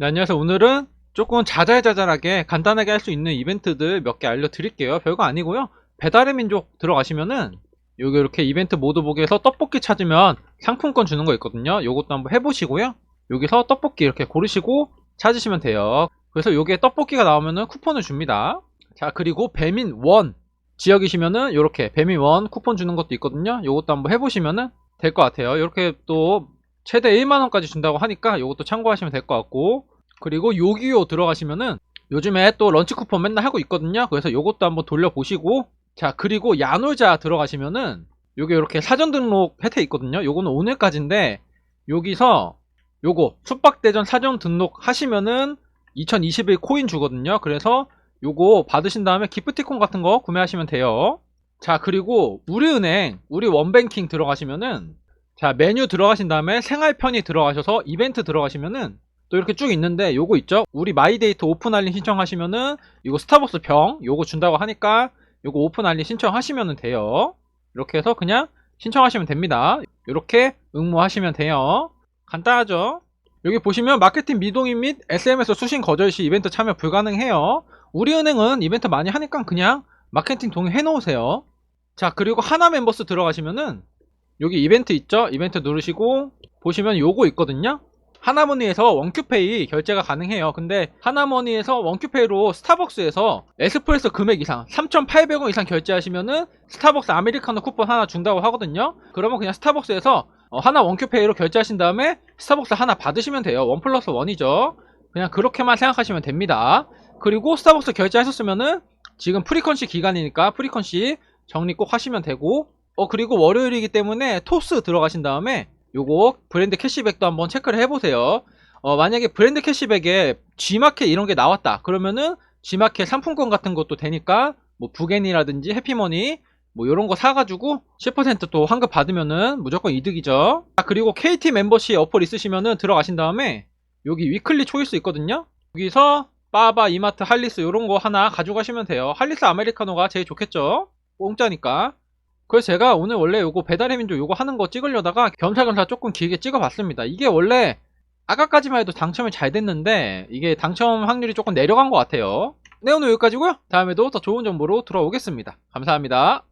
네, 안녕하세요. 오늘은 조금 자잘자잘하게 간단하게 할 수 있는 이벤트들 몇 개 알려드릴게요. 별거 아니고요. 배달의 민족 들어가시면은 여기 이렇게 이벤트 모드 보기에서 떡볶이 찾으면 상품권 주는 거 있거든요. 요것도 한번 해보시고요. 여기서 떡볶이 이렇게 고르시고 찾으시면 돼요. 그래서 요게 떡볶이가 나오면은 쿠폰을 줍니다. 자, 그리고 배민 원 지역이시면은 요렇게 배민 원 쿠폰 주는 것도 있거든요. 요것도 한번 해보시면은 될 것 같아요. 이렇게 또 최대 1만원까지 준다고 하니까 요것도 참고하시면 될 것 같고 그리고 요기요 들어가시면은 요즘에 또 런치 쿠폰 맨날 하고 있거든요. 그래서 요것도 한번 돌려보시고 자 그리고 야놀자 들어가시면은 요게 이렇게 사전 등록 혜택 있거든요. 요거는 오늘까지인데 여기서 요거 숙박대전 사전 등록 하시면은 2021 코인 주거든요. 그래서 요거 받으신 다음에 기프티콘 같은 거 구매하시면 돼요. 자 그리고 우리은행 우리 원뱅킹 들어가시면은 자 메뉴 들어가신 다음에 생활편의 들어가셔서 이벤트 들어가시면은 또 이렇게 쭉 있는데 요거 있죠? 우리 마이데이트 오픈 알림 신청하시면은 이거 스타벅스 병 요거 준다고 하니까 요거 오픈 알림 신청하시면 돼요. 이렇게 해서 그냥 신청하시면 됩니다. 이렇게 응모하시면 돼요. 간단하죠? 여기 보시면 마케팅 미동인 및 SMS 수신 거절 시 이벤트 참여 불가능해요. 우리은행은 이벤트 많이 하니까 그냥 마케팅 동의 해 놓으세요. 자 그리고 하나 멤버스 들어가시면은 여기 이벤트 있죠 이벤트 누르시고 보시면 요거 있거든요 하나머니에서 원큐페이 결제가 가능해요. 근데 하나머니에서 원큐페이로 스타벅스에서 에스프레소 금액 이상 3,800원 이상 결제하시면은 스타벅스 아메리카노 쿠폰 하나 준다고 하거든요. 그러면 그냥 스타벅스에서 어, 하나 원큐페이로 결제하신 다음에 스타벅스 하나 받으시면 돼요. 원 플러스 원이죠. 그냥 그렇게만 생각하시면 됩니다. 그리고 스타벅스 결제하셨으면은 지금 프리컨시 기간이니까 프리컨시 정리 꼭 하시면 되고 어 그리고 월요일이기 때문에 토스 들어가신 다음에 요거 브랜드 캐시백도 한번 체크를 해보세요. 어, 만약에 브랜드 캐시백에 G마켓 이런 게 나왔다. 그러면은 G마켓 상품권 같은 것도 되니까 뭐 부겐이라든지 해피머니 뭐 이런 거 사가지고 10%또 환급 받으면은 무조건 이득이죠. 아, 그리고 KT 멤버십 어플 있으시면은 들어가신 다음에 여기 위클리 초이스 있거든요. 여기서 빠바, 이마트, 할리스 이런 거 하나 가져가시면 돼요. 할리스 아메리카노가 제일 좋겠죠. 공짜니까. 그래서 제가 오늘 원래 요거 배달의 민족 요거 하는 거 찍으려다가 겸사겸사 조금 길게 찍어봤습니다. 이게 원래 아까까지만 해도 당첨이 잘 됐는데 이게 당첨 확률이 조금 내려간 것 같아요. 네 오늘 여기까지고요. 다음에도 더 좋은 정보로 돌아오겠습니다. 감사합니다.